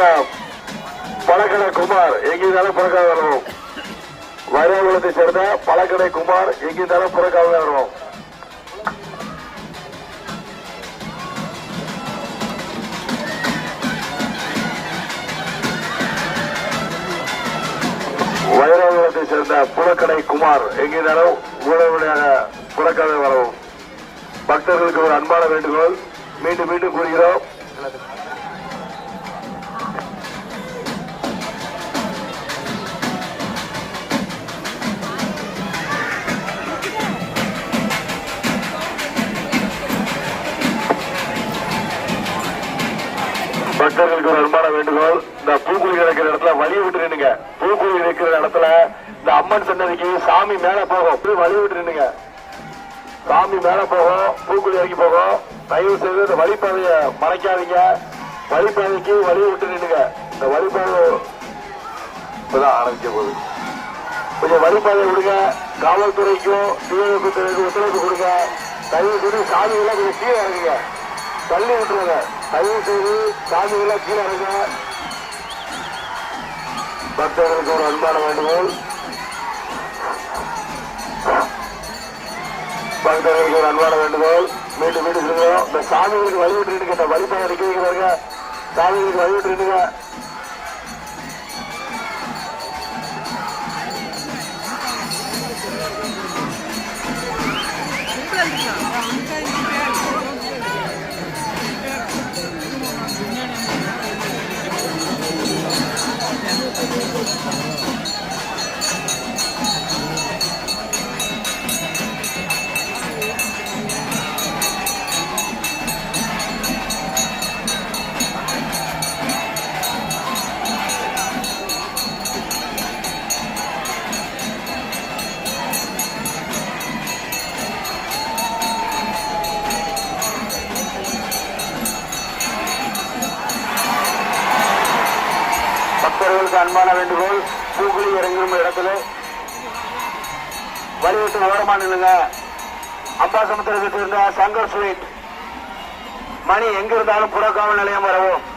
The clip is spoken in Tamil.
சேர்ந்த பழக்கடை குமார் எங்கிருந்தாலும் புறக்காக வரவும். வைராகுளத்தை சேர்ந்த பழக்கடை குமார் எங்கிருந்தாலும் புறக்காக வரவும். வைராகுளத்தை சேர்ந்த புலக்கடை குமார் எங்கிருந்தாலும் உடனடியாக புறக்காக வரவும். பக்தர்களுக்கு ஒரு அன்பான வேண்டுகோள். மீண்டும் மீண்டும் கூறுகிறோம். பக்தர்களுக்கு ஒரு அன்பான வேண்டுகோள். இந்த பூக்குழி இருக்கிற இடத்துல வழி விட்டு நின்னுங்க. பூக்குழி இருக்கிற இடத்துல இந்த அம்மன் சன்னதிக்கு சாமி மேல போகும். போய் வழி விட்டு நின்னுங்க. சாமி மேல போகும் பூக்குழி இறக்கி போகும். தயவு செய்து இந்த வழிபாதைய மறைக்காதீங்க. வழிபாதைக்கு வழி விட்டு நின்னுங்க. இந்த வழிபாதை இப்பதான் ஆரம்பிக்க போகுது. கொஞ்சம் வழிபாதை விடுங்க. காவல்துறைக்கும் தீயணைப்பு துறைக்கும் ஒத்துழைப்பு கொடுங்க. தயவு செய்து சாமி எல்லாம் கொஞ்சம் கீழே இறங்குங்க. தள்ளி விட்டுருங்க. தயவு செய்து சாமி கீழே இறங்க. பக்தர்களுக்கு ஒரு அன்பான வேண்டுகோள். பக்தர்களுக்கு ஒரு அன்பான வேண்டுகோள். மீண்டும் மீண்டும் சொல்லுவோம் இந்த சாமிகளுக்கு வழி விட்டுருங்க இந்த வழிபாதை நிக்கிறீங்க பாருங்க. சாமிகளுக்கு வழி விட்டுருங்க அன்பான வேண்டுகோள். பூக்குழி இறங்கும் இடத்துல. வலியுறுத்தி ஓரமா நில்லுங்க. அம்பாசமுத்திரத்தை சேர்ந்த சங்கர் ஸ்வீட். மணி எங்க இருந்தாலும் புறக்காவல் நிலையம் வரவும்.